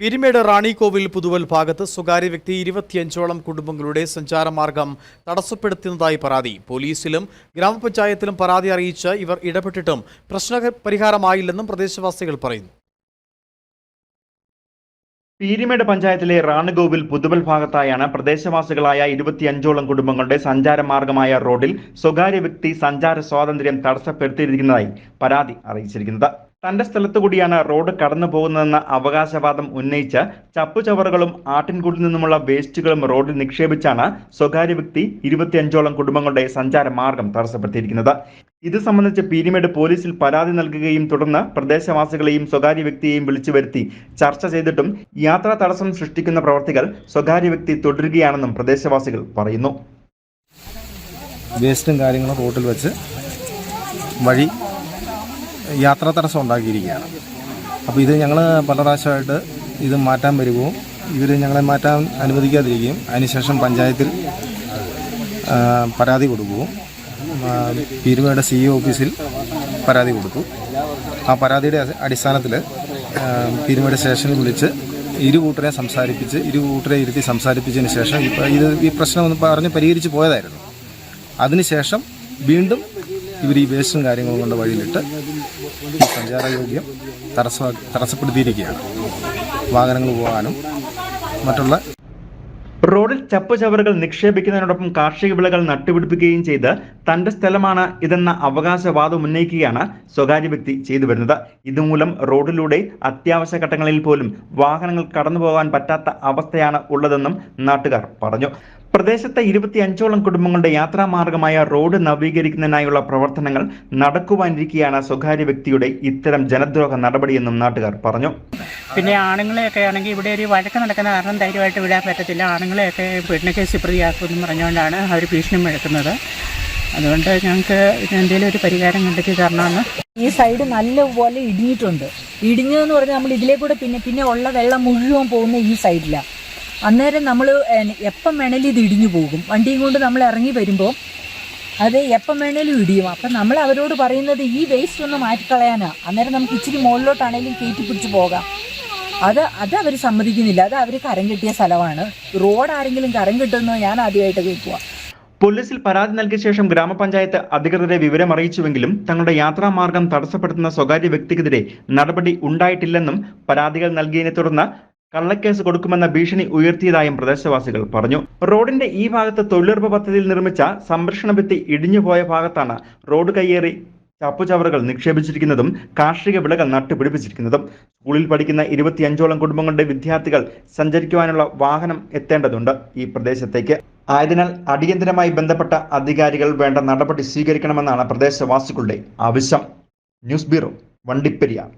പിരിമേട് റാണിക്കോവിൽ പുതുവൽ ഭാഗത്ത് സ്വകാര്യ വ്യക്തി ഇരുപത്തിയഞ്ചോളം കുടുംബങ്ങളുടെ സഞ്ചാരമാർഗം തടസ്സപ്പെടുത്തുന്നതായി പരാതി. പോലീസിലും ഗ്രാമപഞ്ചായത്തിലും പരാതി അറിയിച്ച് ഇവർ ഇടപെട്ടിട്ടും പ്രശ്ന പരിഹാരമായില്ലെന്നും പ്രദേശവാസികൾ പറയുന്നു. പീരിമേട് പഞ്ചായത്തിലെ റാണുഗോവിൽ പുതുവൽ ഭാഗത്തായാണ് പ്രദേശവാസികളായ ഇരുപത്തിയഞ്ചോളം കുടുംബങ്ങളുടെ സഞ്ചാരമാർഗമായ റോഡിൽ സ്വകാര്യ വ്യക്തി സഞ്ചാര സ്വാതന്ത്ര്യം തടസ്സപ്പെടുത്തിയിരിക്കുന്നതായി പരാതി അറിയിച്ചിരിക്കുന്നത്. തന്റെ സ്ഥലത്തു കൂടിയാണ് റോഡ് കടന്നു പോകുന്നതെന്ന അവകാശവാദം ഉന്നയിച്ച ചപ്പുചവറുകളും ആട്ടിൻകൂട്ടിൽ നിന്നുമുള്ള വേസ്റ്റുകളും റോഡിൽ നിക്ഷേപിച്ചാണ് സ്വകാര്യ വ്യക്തി ഇരുപത്തിയഞ്ചോളം കുടുംബങ്ങളുടെ സഞ്ചാര മാർഗം തടസ്സപ്പെടുത്തിയിരിക്കുന്നത്. ഇത് സംബന്ധിച്ച് പീരിമേട് പോലീസിൽ പരാതി നൽകുകയും തുടർന്ന് പ്രദേശവാസികളെയും സ്വകാര്യ വ്യക്തിയെയും വിളിച്ചു വരുത്തി ചർച്ച ചെയ്തിട്ടും യാത്രാ തടസ്സം സൃഷ്ടിക്കുന്ന പ്രവർത്തികൾ സ്വകാര്യ വ്യക്തി തുടരുകയാണെന്നും പ്രദേശവാസികൾ പറയുന്നു. വേസ്റ്റും കാര്യങ്ങളും റോഡിൽ വെച്ച് വഴി യാത്രാ തടസ്സം ഉണ്ടാക്കിയിരിക്കുകയാണ്. അപ്പോൾ ഇത് ഞങ്ങൾ പല പ്രാവശ്യമായിട്ട് ഇത് മാറ്റാൻ വരികയും ഇവർ ഞങ്ങളെ മാറ്റാൻ അനുവദിക്കാതിരിക്കുകയും അതിനുശേഷം പഞ്ചായത്തിൽ പരാതി കൊടുക്കുകയും പീരുമയുടെ സി ഇ ഓഫീസിൽ പരാതി കൊടുത്തു. ആ പരാതിയുടെ അടിസ്ഥാനത്തിൽ പീരുമയുടെ സ്റ്റേഷനിൽ വിളിച്ച് ഇരു കൂട്ടരെ സംസാരിപ്പിച്ച് ഇരു കൂട്ടരെ ഇരുത്തി സംസാരിപ്പിച്ചതിന് ശേഷം ഇപ്പം ഇത് ഈ പ്രശ്നം ഒന്ന് പറഞ്ഞ് പരിഹരിച്ച് പോയതായിരുന്നു. അതിനുശേഷം വീണ്ടും ഇവർ ഈ വേസ്റ്റും കാര്യങ്ങളും കൊണ്ട് വഴിയിലിട്ട് സഞ്ചാരയോഗ്യം തടസ്സ തടസ്സപ്പെടുത്തിയിരിക്കുകയാണ്. വാഹനങ്ങൾ പോകാനും മറ്റുള്ള റോഡിൽ ചപ്പുചവറുകൾ നിക്ഷേപിക്കുന്നതിനോടൊപ്പം കാർഷിക വിളകൾ നട്ടുപിടിപ്പിക്കുകയും ചെയ്ത് തന്റെ സ്ഥലമാണ് ഇതെന്ന അവകാശവാദം ഉന്നയിക്കുകയാണ് സ്വകാര്യ വ്യക്തി ചെയ്തു വരുന്നത്. ഇതുമൂലം റോഡിലൂടെ അത്യാവശ്യ ഘട്ടങ്ങളിൽ പോലും വാഹനങ്ങൾ കടന്നു പോകാൻ പറ്റാത്ത അവസ്ഥയാണ് ഉള്ളതെന്നും നാട്ടുകാർ പറഞ്ഞു. പ്രദേശത്തെ ഇരുപത്തിയഞ്ചോളം കുടുംബങ്ങളുടെ യാത്രാമാർഗമായ റോഡ് നവീകരിക്കുന്നതിനായുള്ള പ്രവർത്തനങ്ങൾ നടക്കുവാനിരിക്കുകയാണ് സ്വകാര്യ വ്യക്തിയുടെ ഇത്തരം ജനദ്രോഹ നടപടിയെന്നും നാട്ടുകാർ പറഞ്ഞു. പിന്നെ ആണുങ്ങളെയൊക്കെ ആണെങ്കിൽ ഇവിടെ ഒരു വഴക്ക് നടക്കുന്ന കാരണം ധൈര്യമായിട്ട് വിടാൻ പറ്റത്തില്ല. ആണുങ്ങളെയൊക്കെ പീഡനക്കേസ് പ്രതിയാക്കുമെന്ന് പറഞ്ഞുകൊണ്ടാണ് അവർ ഭീഷണി മുഴക്കുന്നത്. അതുകൊണ്ട് ഞങ്ങൾക്ക് എന്തെങ്കിലും ഒരു പരിഹാരം കണ്ടെത്തി തരണമെന്ന് ഈ സൈഡ് നല്ലപോലെ ഇടിഞ്ഞിട്ടുണ്ട്. ഇടിഞ്ഞതെന്ന് പറഞ്ഞാൽ നമ്മൾ ഇതിലേ കൂടെ പിന്നെ പിന്നെ ഉള്ള വെള്ളം മുഴുവൻ പോകുന്ന ഈ സൈഡിലാണ് അന്നേരം നമ്മൾ എപ്പം വേണേലും ഇത് ഇടിഞ്ഞു പോകും. വണ്ടിയും കൊണ്ട് നമ്മൾ ഇറങ്ങി വരുമ്പോൾ അത് എപ്പം വേണേലും ഇടിയും. അപ്പം നമ്മൾ അവരോട് പറയുന്നത് ഈ വേസ്റ്റ് ഒന്ന് മാറ്റിക്കളയാനാണ് അന്നേരം നമുക്ക് ഇച്ചിരി മുകളിലോട്ടാണേലും കയറ്റി പിടിച്ച് പോകാം. അത് അത് അവർ സമ്മതിക്കുന്നില്ല. അത് അവർ കരം കിട്ടിയ സ്ഥലമാണ്. റോഡ് ആരെങ്കിലും കരം കെട്ടുന്നത് ഞാൻ ആദ്യമായിട്ട് കേൾക്കുക പോലീസിൽ പരാതി നൽകിയ ശേഷം ഗ്രാമപഞ്ചായത്ത് അധികൃതരെ വിവരം അറിയിച്ചുവെങ്കിലും തങ്ങളുടെ യാത്രാമാർഗം തടസ്സപ്പെടുത്തുന്ന സ്വകാര്യ വ്യക്തിക്കെതിരെ നടപടി ഉണ്ടായിട്ടില്ലെന്നും പരാതികൾ നൽകിയതിനെ തുടർന്ന് കള്ളക്കേസ് കൊടുക്കുമെന്ന ഭീഷണി ഉയർത്തിയതായും പ്രദേശവാസികൾ പറഞ്ഞു. റോഡിന്റെ ഈ ഭാഗത്ത് തൊഴിലുറപ്പ് പദ്ധതിയിൽ നിർമ്മിച്ച സംരക്ഷണ ഭിത്തി ഇടിഞ്ഞുപോയ ഭാഗത്താണ് റോഡ് കയ്യേറി ചപ്പുചവറുകൾ നിക്ഷേപിച്ചിരിക്കുന്നതും കാർഷിക വിളകൾ നട്ടുപിടിപ്പിച്ചിരിക്കുന്നതും. സ്കൂളിൽ പഠിക്കുന്ന ഇരുപത്തിയഞ്ചോളം കുടുംബങ്ങളുടെ വിദ്യാർത്ഥികൾ സഞ്ചരിക്കുവാനുള്ള വാഹനം എത്തേണ്ടതുണ്ട് ഈ പ്രദേശത്തേക്ക്. ആയതിനാൽ അടിയന്തരമായി ബന്ധപ്പെട്ട അധികാരികൾ വേണ്ട നടപടി സ്വീകരിക്കണമെന്നാണ് പ്രദേശവാസികളുടെ ആവശ്യം. News bureau Vandiperiyar.